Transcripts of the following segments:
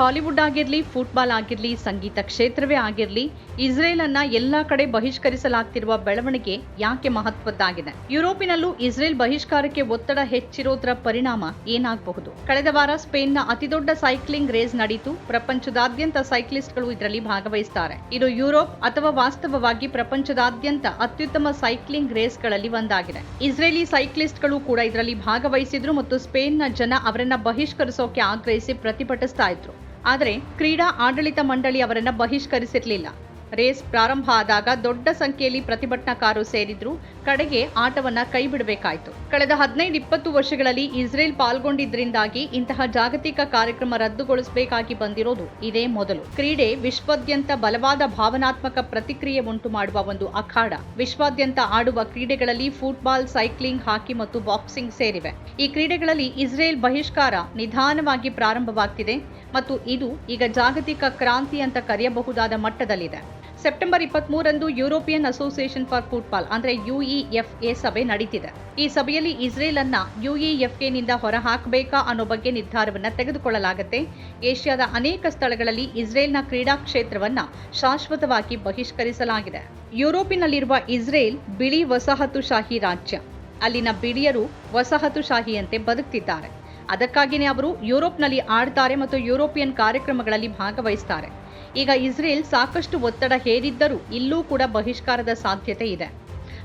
Hollywood ಆಗಿರಲಿ football ಆಗಿರಲಿ, ಸಂಗೀತ ಕ್ಷೇತ್ರವೇ ಆಗಿರಲಿ ಇಸ್ರೇಲ್ ಅನ್ನ ಎಲ್ಲಾ ಕಡೆ ಬಹಿಷ್ಕರಿಸಲಾಗ್ತಿರುವ ಬೆಳವಣಿಗೆ ಯಾಕೆ ಮಹತ್ವದ್ದಾಗಿದೆ? ಯುರೋಪಿನಲ್ಲೂ ಇಸ್ರೇಲ್ ಬಹಿಷ್ಕಾರಕ್ಕೆ ಒತ್ತಡ ಹೆಚ್ಚಿರೋದ್ರ ಪರಿಣಾಮ ಏನಾಗಬಹುದು? ಕಳೆದ ವಾರ ಸ್ಪೇನ್ನ ಅತಿದೊಡ್ಡ ಸೈಕ್ಲಿಂಗ್ ರೇಸ್ ನಡೀತು. ಪ್ರಪಂಚದಾದ್ಯಂತ ಸೈಕ್ಲಿಸ್ಟ್ಗಳು ಇದರಲ್ಲಿ ಭಾಗವಹಿಸುತ್ತಾರೆ ಇದು ಯುರೋಪ್ ಅಥವಾ ವಾಸ್ತವವಾಗಿ ಪ್ರಪಂಚದಾದ್ಯಂತ ಅತ್ಯುತ್ತಮ ಸೈಕ್ಲಿಂಗ್ ರೇಸ್ಗಳಲ್ಲಿ ಒಂದಾಗಿದೆ. ಇಸ್ರೇಲಿ ಸೈಕ್ಲಿಸ್ಟ್ಗಳು ಕೂಡ ಇದರಲ್ಲಿ ಭಾಗವಹಿಸಿದ್ರು ಮತ್ತು ಸ್ಪೇನ್ನ ಜನ ಅವರನ್ನ ಬಹಿಷ್ಕರಿಸೋಕೆ ಆಗ್ರಹಿಸಿ ಪ್ರತಿಭಟಿಸ್ತಾ ಇದ್ರು. ಆದರೆ ಕ್ರೀಡಾ ಆಡಳಿತ ಮಂಡಳಿ ಅವರನ್ನು ಬಹಿಷ್ಕರಿಸಿರಲಿಲ್ಲ. ರೇಸ್ ಪ್ರಾರಂಭ ಆದಾಗ ದೊಡ್ಡ ಸಂಖ್ಯೆಯಲ್ಲಿ ಪ್ರತಿಭಟನಾಕಾರರು ಸೇರಿದ್ರು. ಕಡೆಗೆ ಆಟವನ್ನ ಕೈಬಿಡಬೇಕಾಯಿತು. ಕಳೆದ ಹದಿನೈದು ಇಪ್ಪತ್ತು ವರ್ಷಗಳಲ್ಲಿ ಇಸ್ರೇಲ್ ಪಾಲ್ಗೊಂಡಿದ್ದರಿಂದಾಗಿ ಇಂತಹ ಜಾಗತಿಕ ಕಾರ್ಯಕ್ರಮ ರದ್ದುಗೊಳಿಸಬೇಕಾಗಿ ಬಂದಿರೋದು ಇದೇ ಮೊದಲು. ಕ್ರೀಡೆ ವಿಶ್ವಾದ್ಯಂತ ಬಲವಾದ ಭಾವನಾತ್ಮಕ ಪ್ರತಿಕ್ರಿಯೆ ಉಂಟು ಮಾಡುವ ಒಂದು ಅಖಾಡ. ವಿಶ್ವಾದ್ಯಂತ ಆಡುವ ಕ್ರೀಡೆಗಳಲ್ಲಿ ಫುಟ್ಬಾಲ್, ಸೈಕ್ಲಿಂಗ್, ಹಾಕಿ ಮತ್ತು ಬಾಕ್ಸಿಂಗ್ ಸೇರಿವೆ. ಈ ಕ್ರೀಡೆಗಳಲ್ಲಿ ಇಸ್ರೇಲ್ ಬಹಿಷ್ಕಾರ ನಿಧಾನವಾಗಿ ಪ್ರಾರಂಭವಾಗ್ತಿದೆ. ಮತ್ತು ಇದು ಈಗ ಜಾಗತಿಕ ಕ್ರಾಂತಿ ಅಂತ ಕರೆಯಬಹುದಾದ ಮಟ್ಟದಲ್ಲಿದೆ. ಸೆಪ್ಟೆಂಬರ್ ಇಪ್ಪತ್ಮೂರಂದು ಯುರೋಪಿಯನ್ ಅಸೋಸಿಯೇಷನ್ ಫಾರ್ ಫುಟ್ಬಾಲ್, ಅಂದ್ರೆ ಯುಇಎಫ್ಎ ಸಭೆ ನಡೀತಿದೆ. ಈ ಸಭೆಯಲ್ಲಿ ಇಸ್ರೇಲ್ ಅನ್ನ ಯುಇಎಫ್ಎನಿಂದ ಹೊರಹಾಕಬೇಕಾ ಅನ್ನೋ ಬಗ್ಗೆ ನಿರ್ಧಾರವನ್ನ ತೆಗೆದುಕೊಳ್ಳಲಾಗುತ್ತೆ. ಏಷ್ಯಾದ ಅನೇಕ ಸ್ಥಳಗಳಲ್ಲಿ ಇಸ್ರೇಲ್ನ ಕ್ರೀಡಾ ಕ್ಷೇತ್ರವನ್ನ ಶಾಶ್ವತವಾಗಿ ಬಹಿಷ್ಕರಿಸಲಾಗಿದೆ. ಯುರೋಪಿನಲ್ಲಿರುವ ಇಸ್ರೇಲ್ ಬಿಳಿ ವಸಾಹತುಶಾಹಿ ರಾಜ್ಯ. ಅಲ್ಲಿನ ಬಿಳಿಯರು ವಸಾಹತುಶಾಹಿಯಂತೆ ಬದುಕ್ತಿದ್ದಾರೆ. ಅದಕ್ಕಾಗಿಯೇ ಅವರು ಯುರೋಪ್ನಲ್ಲಿ ಆಡ್ತಾರೆ ಮತ್ತು ಯುರೋಪಿಯನ್ ಕಾರ್ಯಕ್ರಮಗಳಲ್ಲಿ ಭಾಗವಹಿಸ್ತಾರೆ. ಈಗ ಇಸ್ರೇಲ್ ಸಾಕಷ್ಟು ಒತ್ತಡ ಹೇರಿದ್ದರೂ ಇಲ್ಲೂ ಕೂಡ ಬಹಿಷ್ಕಾರದ ಸಾಧ್ಯತೆ ಇದೆ.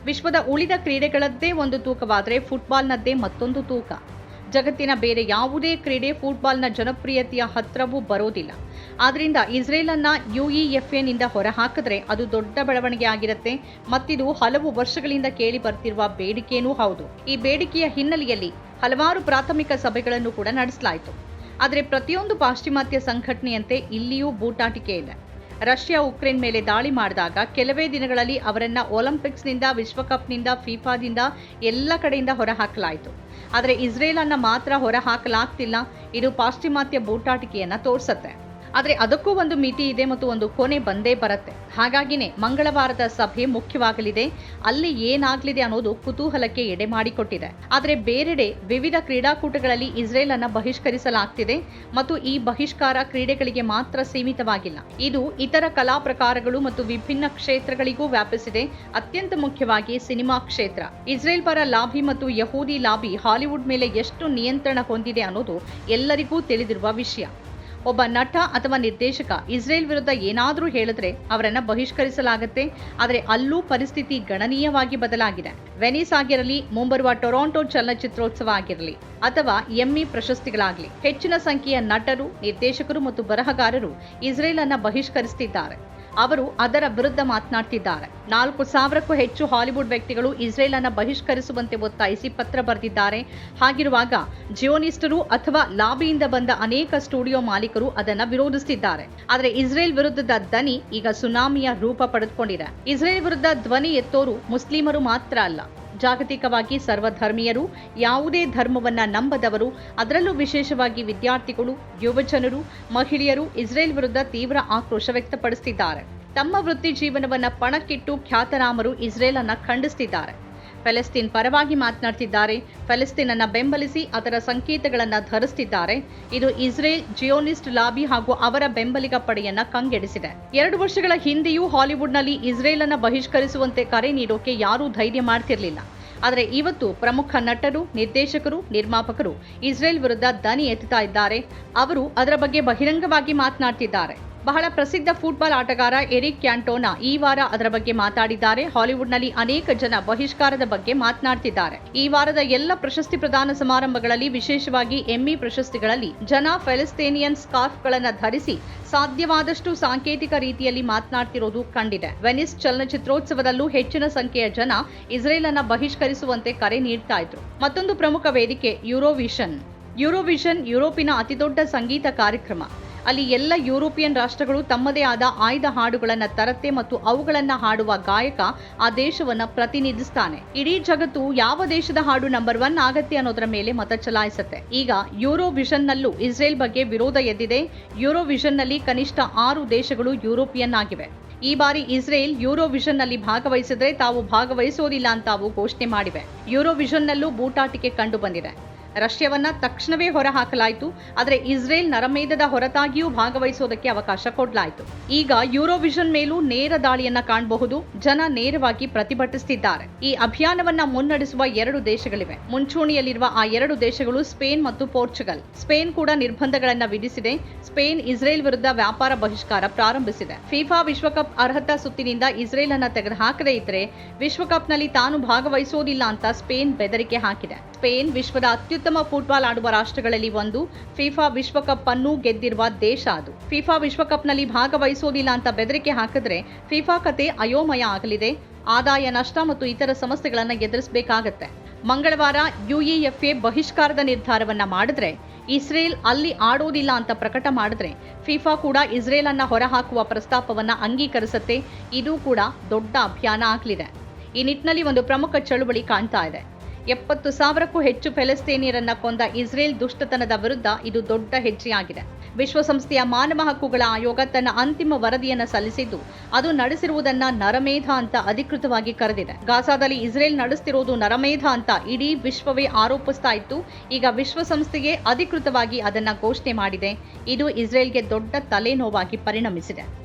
ವಿಶ್ವದ ಉಳಿದ ಕ್ರೀಡೆಗಳದ್ದೇ ಒಂದು ತೂಕವಾದರೆ ಫುಟ್ಬಾಲ್ನದ್ದೇ ಮತ್ತೊಂದು ತೂಕ. ಜಗತ್ತಿನ ಬೇರೆ ಯಾವುದೇ ಕ್ರೀಡೆ ಫುಟ್ಬಾಲ್ನ ಜನಪ್ರಿಯತೆಯ ಹತ್ತಿರವೂ ಬರೋದಿಲ್ಲ. ಆದ್ರಿಂದ ಇಸ್ರೇಲ್ ಅನ್ನ ಯುಇಎಫ್ಎನಿಂದ ಹೊರಹಾಕಿದ್ರೆ ಅದು ದೊಡ್ಡ ಬೆಳವಣಿಗೆ ಆಗಿರುತ್ತೆ. ಮತ್ತಿದು ಹಲವು ವರ್ಷಗಳಿಂದ ಕೇಳಿ ಬರ್ತಿರುವ ಬೇಡಿಕೆಯೂ ಹೌದು. ಈ ಬೇಡಿಕೆಯ ಹಿನ್ನೆಲೆಯಲ್ಲಿ ಹಲವಾರು ಪ್ರಾಥಮಿಕ ಸಭೆಗಳನ್ನು ಕೂಡ ನಡೆಸಲಾಯಿತು. ಆದರೆ ಪ್ರತಿಯೊಂದು ಪಾಶ್ಚಿಮಾತ್ಯ ಸಂಘಟನೆಯಂತೆ ಇಲ್ಲಿಯೂ ಬೂಟಾಟಿಕೆ ಇದೆ. ರಷ್ಯಾ ಉಕ್ರೇನ್ ಮೇಲೆ ದಾಳಿ ಮಾಡಿದಾಗ ಕೆಲವೇ ದಿನಗಳಲ್ಲಿ ಅವರನ್ನು ಒಲಿಂಪಿಕ್ಸ್ನಿಂದ, ವಿಶ್ವಕಪ್ನಿಂದ, ಫಿಫಾದಿಂದ ಎಲ್ಲ ಕಡೆಯಿಂದ ಹೊರಹಾಕಲಾಯಿತು. ಆದರೆ ಇಸ್ರೇಲ್ ಅನ್ನ ಮಾತ್ರ ಹೊರಹಾಕಲಾಗ್ತಿಲ್ಲ. ಇದು ಪಾಶ್ಚಿಮಾತ್ಯ ಬೂಟಾಟಿಕೆಯನ್ನ ತೋರ್ಸತ್ತೆ. ಆದರೆ ಅದಕ್ಕೂ ಒಂದು ಮಿತಿ ಇದೆ ಮತ್ತು ಒಂದು ಕೊನೆ ಬಂದೇ ಬರುತ್ತೆ. ಹಾಗಾಗಿನೇ ಮಂಗಳವಾರದ ಸಭೆ ಮುಖ್ಯವಾಗಲಿದೆ. ಅಲ್ಲಿ ಏನಾಗಲಿದೆ ಅನ್ನೋದು ಕುತೂಹಲಕ್ಕೆ ಎಡೆ ಮಾಡಿಕೊಟ್ಟಿದೆ. ಆದರೆ ಬೇರೆಡೆ ವಿವಿಧ ಕ್ರೀಡಾಕೂಟಗಳಲ್ಲಿ ಇಸ್ರೇಲ್ ಅನ್ನ ಬಹಿಷ್ಕರಿಸಲಾಗ್ತಿದೆ ಮತ್ತು ಈ ಬಹಿಷ್ಕಾರ ಕ್ರೀಡೆಗಳಿಗೆ ಮಾತ್ರ ಸೀಮಿತವಾಗಿಲ್ಲ. ಇದು ಇತರ ಕಲಾ ಪ್ರಕಾರಗಳು ಮತ್ತು ವಿಭಿನ್ನ ಕ್ಷೇತ್ರಗಳಿಗೂ ವ್ಯಾಪಿಸಿದೆ. ಅತ್ಯಂತ ಮುಖ್ಯವಾಗಿ ಸಿನಿಮಾ ಕ್ಷೇತ್ರ. ಇಸ್ರೇಲ್ ಪರ ಲಾಬಿ ಮತ್ತು ಯಹೂದಿ ಲಾಬಿ ಹಾಲಿವುಡ್ ಮೇಲೆ ಎಷ್ಟು ನಿಯಂತ್ರಣ ಹೊಂದಿದೆ ಅನ್ನೋದು ಎಲ್ಲರಿಗೂ ತಿಳಿದಿರುವ ವಿಷಯ. ಒಬ್ಬ ನಟ ಅಥವಾ ನಿರ್ದೇಶಕ ಇಸ್ರೇಲ್ ವಿರುದ್ಧ ಏನಾದರೂ ಹೇಳಿದ್ರೆ ಅವರನ್ನು ಬಹಿಷ್ಕರಿಸಲಾಗುತ್ತೆ. ಆದರೆ ಅಲ್ಲೂ ಪರಿಸ್ಥಿತಿ ಗಣನೀಯವಾಗಿ ಬದಲಾಗಿದೆ. ವೆನಿಸ್ ಆಗಿರಲಿ, ಮುಂಬರುವ ಟೊರಾಂಟೊ ಚಲನಚಿತ್ರೋತ್ಸವ ಆಗಿರಲಿ, ಅಥವಾ ಎಮ್ಮಿ ಪ್ರಶಸ್ತಿಗಳಾಗಲಿ, ಹೆಚ್ಚಿನ ಸಂಖ್ಯೆಯ ನಟರು, ನಿರ್ದೇಶಕರು ಮತ್ತು ಬರಹಗಾರರು ಇಸ್ರೇಲ್ ಅನ್ನ ಬಹಿಷ್ಕರಿಸುತ್ತಿದ್ದಾರೆ ಅವರು ಅದರ ವಿರುದ್ಧ ಮಾತನಾಡ್ತಿದ್ದಾರೆ. ನಾಲ್ಕು ಸಾವಿರಕ್ಕೂ ಹೆಚ್ಚು ಹಾಲಿವುಡ್ ವ್ಯಕ್ತಿಗಳು ಇಸ್ರೇಲ್ ಅನ್ನ ಬಹಿಷ್ಕರಿಸುವಂತೆ ಒತ್ತಾಯಿಸಿ ಪತ್ರ ಬರೆದಿದ್ದಾರೆ. ಹಾಗಿರುವಾಗ ಜಿಯೋನಿಸ್ಟರು ಅಥವಾ ಲಾಬಿಯಿಂದ ಬಂದ ಅನೇಕ ಸ್ಟುಡಿಯೋ ಮಾಲೀಕರು ಅದನ್ನ ವಿರೋಧಿಸುತ್ತಿದ್ದಾರೆ ಆದರೆ ಇಸ್ರೇಲ್ ವಿರುದ್ಧದ ದನಿ ಈಗ ಸುನಾಮಿಯ ರೂಪ ಪಡೆದುಕೊಂಡಿದೆ. ಇಸ್ರೇಲ್ ವಿರುದ್ಧ ಧ್ವನಿ ಎತ್ತೋರು ಮುಸ್ಲಿಮರು ಮಾತ್ರ ಅಲ್ಲ. ಜಾಗತಿಕವಾಗಿ ಸರ್ವಧರ್ಮೀಯರು ಯಾವುದೇ ಧರ್ಮವನ್ನ ನಂಬದವರು, ಅದರಲ್ಲೂ ವಿಶೇಷವಾಗಿ ವಿದ್ಯಾರ್ಥಿಗಳು, ಯುವಜನರು, ಮಹಿಳೆಯರು ಇಸ್ರೇಲ್ ವಿರುದ್ಧ ತೀವ್ರ ಆಕ್ರೋಶ ವ್ಯಕ್ತಪಡಿಸುತ್ತಿದ್ದಾರೆ ತಮ್ಮ ವೃತ್ತಿ ಜೀವನವನ್ನ ಪಣಕ್ಕಿಟ್ಟು ಖ್ಯಾತನಾಮರು ಇಸ್ರೇಲ್ ಅನ್ನ ಖಂಡಿಸುತ್ತಿದ್ದಾರೆ ಫೆಲೆಸ್ತೀನ್ ಪರವಾಗಿ ಮಾತನಾಡ್ತಿದ್ದಾರೆ. ಫೆಲೆಸ್ತೀನ್ ಅನ್ನ ಬೆಂಬಲಿಸಿ ಅದರ ಸಂಕೇತಗಳನ್ನು ಧರಿಸುತ್ತಿದ್ದಾರೆ ಇದು ಇಸ್ರೇಲ್ ಜಿಯೋನಿಸ್ಟ್ ಲಾಬಿ ಹಾಗೂ ಅವರ ಬೆಂಬಲಿಗ ಪಡೆಯನ್ನ ಕಂಗೆಡಿಸಿದೆ. ಎರಡು ವರ್ಷಗಳ ಹಿಂದೆಯೂ ಹಾಲಿವುಡ್ನಲ್ಲಿ ಇಸ್ರೇಲ್ ಅನ್ನು ಬಹಿಷ್ಕರಿಸುವಂತೆ ಕರೆ ನೀಡೋಕೆ ಯಾರೂ ಧೈರ್ಯ ಮಾಡ್ತಿರ್ಲಿಲ್ಲ. ಆದರೆ ಇವತ್ತು ಪ್ರಮುಖ ನಟರು, ನಿರ್ದೇಶಕರು, ನಿರ್ಮಾಪಕರು ಇಸ್ರೇಲ್ ವಿರುದ್ಧ ದನಿ ಎತ್ತುತ್ತಾ ಇದ್ದಾರೆ. ಅವರು ಅದರ ಬಗ್ಗೆ ಬಹಿರಂಗವಾಗಿ ಮಾತನಾಡ್ತಿದ್ದಾರೆ. ಬಹಳ ಪ್ರಸಿದ್ಧ ಫುಟ್ಬಾಲ್ ಆಟಗಾರ ಎರಿಕ್ ಕ್ಯಾಂಟೋನಾ ಈ ವಾರ ಅದರ ಬಗ್ಗೆ ಮಾತಾಡಿದ್ದಾರೆ. ಹಾಲಿವುಡ್ನಲ್ಲಿ ಅನೇಕ ಜನ ಬಹಿಷ್ಕಾರದ ಬಗ್ಗೆ ಮಾತನಾಡ್ತಿದ್ದಾರೆ. ಈ ವಾರದ ಎಲ್ಲ ಪ್ರಶಸ್ತಿ ಪ್ರದಾನ ಸಮಾರಂಭಗಳಲ್ಲಿ ವಿಶೇಷವಾಗಿ ಎಮ್ಮಿ ಪ್ರಶಸ್ತಿಗಳಲ್ಲಿ ಜನ ಫೆಲಿಸ್ತೇನಿಯನ್ ಸ್ಕಾರ್ಫ್ಗಳನ್ನು ಧರಿಸಿ ಸಾಧ್ಯವಾದಷ್ಟು ಸಾಂಕೇತಿಕ ರೀತಿಯಲ್ಲಿ ಮಾತನಾಡ್ತಿರೋದು ಕಂಡಿದೆ. ವೆನಿಸ್ ಚಲನಚಿತ್ರೋತ್ಸವದಲ್ಲೂ ಹೆಚ್ಚಿನ ಸಂಖ್ಯೆಯ ಜನ ಇಸ್ರೇಲ್ ಅನ್ನ ಬಹಿಷ್ಕರಿಸುವಂತೆ ಕರೆ ನೀಡ್ತಾ ಇದ್ರು. ಮತ್ತೊಂದು ಪ್ರಮುಖ ವೇದಿಕೆ ಯುರೋವಿಷನ್. ಯುರೋವಿಷನ್ ಯುರೋಪಿನ ಅತಿದೊಡ್ಡ ಸಂಗೀತ ಕಾರ್ಯಕ್ರಮ. ಅಲ್ಲಿ ಎಲ್ಲ ಯುರೋಪಿಯನ್ ರಾಷ್ಟ್ರಗಳು ತಮ್ಮದೇ ಆದ ಆಯ್ದ ಹಾಡುಗಳನ್ನು ತರತ್ತೆ ಮತ್ತು ಅವುಗಳನ್ನು ಹಾಡುವ ಗಾಯಕ ಆ ದೇಶವನ್ನ ಪ್ರತಿನಿಧಿಸ್ತಾನೆ. ಇಡೀ ಜಗತ್ತು ಯಾವ ದೇಶದ ಹಾಡು ನಂಬರ್ ಒನ್ ಆಗತ್ತೆ ಅನ್ನೋದರ ಮೇಲೆ ಮತ ಚಲಾಯಿಸುತ್ತೆ. ಈಗ ಯೂರೋವಿಷನ್ ನಲ್ಲೂ ಇಸ್ರೇಲ್ ಬಗ್ಗೆ ವಿರೋಧ ಎದ್ದಿದೆ. ಯೂರೋವಿಷನ್ನಲ್ಲಿ ಕನಿಷ್ಠ ಆರು ದೇಶಗಳು ಯುರೋಪಿಯನ್ ಆಗಿವೆ. ಈ ಬಾರಿ ಇಸ್ರೇಲ್ ಯೂರೋವಿಷನ್ನಲ್ಲಿ ಭಾಗವಹಿಸಿದ್ರೆ ತಾವು ಭಾಗವಹಿಸೋದಿಲ್ಲ ಅಂತ ಅವು ಘೋಷಣೆ ಮಾಡಿವೆ. ಯೂರೋವಿಷನ್ ನಲ್ಲೂ ಬೂಟಾಟಿಕೆ ಕಂಡು ಬಂದಿದೆ. ರಷ್ಯಾವನ್ನ ತಕ್ಷಣವೇ ಹೊರಹಾಕಲಾಯಿತು, ಆದರೆ ಇಸ್ರೇಲ್ ನರಮೇಧದ ಹೊರತಾಗಿಯೂ ಭಾಗವಹಿಸೋದಕ್ಕೆ ಅವಕಾಶ ಕೊಡಲಾಯಿತು. ಈಗ ಯುರೋವಿಷನ್ ಮೇಲೂ ನೇರ ದಾಳಿಯನ್ನ ಕಾಣಬಹುದು, ಜನ ನೇರವಾಗಿ ಪ್ರತಿಭಟಿಸುತ್ತಿದ್ದಾರೆ ಈ ಅಭಿಯಾನವನ್ನ ಮುನ್ನಡೆಸುವ ಎರಡು ದೇಶಗಳಿವೆ. ಮುಂಚೂಣಿಯಲ್ಲಿರುವ ಆ ಎರಡು ದೇಶಗಳು ಸ್ಪೇನ್ ಮತ್ತು ಪೋರ್ಚುಗಲ್. ಸ್ಪೇನ್ ಕೂಡ ನಿರ್ಬಂಧಗಳನ್ನ ವಿಧಿಸಿದೆ. ಸ್ಪೇನ್ ಇಸ್ರೇಲ್ ವಿರುದ್ಧ ವ್ಯಾಪಾರ ಬಹಿಷ್ಕಾರ ಪ್ರಾರಂಭಿಸಿದೆ. ಫಿಫಾ ವಿಶ್ವಕಪ್ ಅರ್ಹತಾ ಸುತ್ತಿನಿಂದ ಇಸ್ರೇಲ್ ಅನ್ನ ತೆಗೆದುಹಾಕದೇ ಇದ್ರೆ, ವಿಶ್ವಕಪ್ನಲ್ಲಿ ತಾನು ಭಾಗವಹಿಸೋದಿಲ್ಲ ಅಂತ ಸ್ಪೇನ್ ಬೆದರಿಕೆ ಹಾಕಿದೆ. ಸ್ಪೇನ್ ವಿಶ್ವದ ಅತ್ಯುತ್ತಮ ಫುಟ್ಬಾಲ್ ಆಡುವ ರಾಷ್ಟ್ರಗಳಲ್ಲಿ ಒಂದು. ಫಿಫಾ ವಿಶ್ವಕಪ್ ಅನ್ನು ಗೆದ್ದಿರುವ ದೇಶ ಅದು. ಫಿಫಾ ವಿಶ್ವಕಪ್ನಲ್ಲಿ ಭಾಗವಹಿಸೋದಿಲ್ಲ ಅಂತ ಬೆದರಿಕೆ ಹಾಕಿದ್ರೆ ಫಿಫಾ ಕತೆ ಅಯೋಮಯ ಆಗಲಿದೆ. ಆದಾಯ ನಷ್ಟ ಮತ್ತು ಇತರ ಸಮಸ್ಯೆಗಳನ್ನು ಎದುರಿಸಬೇಕಾಗತ್ತೆ. ಮಂಗಳವಾರ ಯುಇಎಫ್ಎ ಬಹಿಷ್ಕಾರದ ನಿರ್ಧಾರವನ್ನ ಮಾಡಿದ್ರೆ, ಇಸ್ರೇಲ್ ಅಲ್ಲಿ ಆಡೋದಿಲ್ಲ ಅಂತ ಪ್ರಕಟ ಮಾಡಿದ್ರೆ, ಫಿಫಾ ಕೂಡ ಇಸ್ರೇಲ್ ಅನ್ನ ಹೊರಹಾಕುವ ಪ್ರಸ್ತಾಪವನ್ನ ಅಂಗೀಕರಿಸುತ್ತೆ. ಇದು ಕೂಡ ದೊಡ್ಡ ಅಭಿಯಾನ ಆಗಲಿದೆ. ಈ ನಿಟ್ಟಿನಲ್ಲಿ ಒಂದು ಪ್ರಮುಖ ಚಳುವಳಿ ಕಾಣ್ತಾ ಇದೆ. ಎಪ್ಪತ್ತು ಸಾವಿರಕ್ಕೂ ಹೆಚ್ಚು ಫೆಲಸ್ತೀನಿಯರನ್ನ ಕೊಂದ ಇಸ್ರೇಲ್ ದುಷ್ಟತನದ ವಿರುದ್ಧ ಇದು ದೊಡ್ಡ ಹೆಜ್ಜೆಯಾಗಿದೆ. ವಿಶ್ವಸಂಸ್ಥೆಯ ಮಾನವ ಹಕ್ಕುಗಳ ಆಯೋಗ ತನ್ನ ಅಂತಿಮ ವರದಿಯನ್ನ ಸಲ್ಲಿಸಿದ್ದು, ಅದು ನಡೆಸಿರುವುದನ್ನ ನರಮೇಧ ಅಂತ ಅಧಿಕೃತವಾಗಿ ಕರೆದಿದೆ. ಗಾಸಾದಲ್ಲಿ ಇಸ್ರೇಲ್ ನಡೆಸ್ತಿರೋದು ನರಮೇಧ ಅಂತ ಇಡೀ ವಿಶ್ವವೇ ಆರೋಪಿಸ್ತಾ ಇತ್ತು. ಈಗ ವಿಶ್ವಸಂಸ್ಥೆಗೆ ಅಧಿಕೃತವಾಗಿ ಅದನ್ನ ಘೋಷಣೆ ಮಾಡಿದೆ. ಇದು ಇಸ್ರೇಲ್ಗೆ ದೊಡ್ಡ ತಲೆನೋವಾಗಿ ಪರಿಣಮಿಸಿದೆ.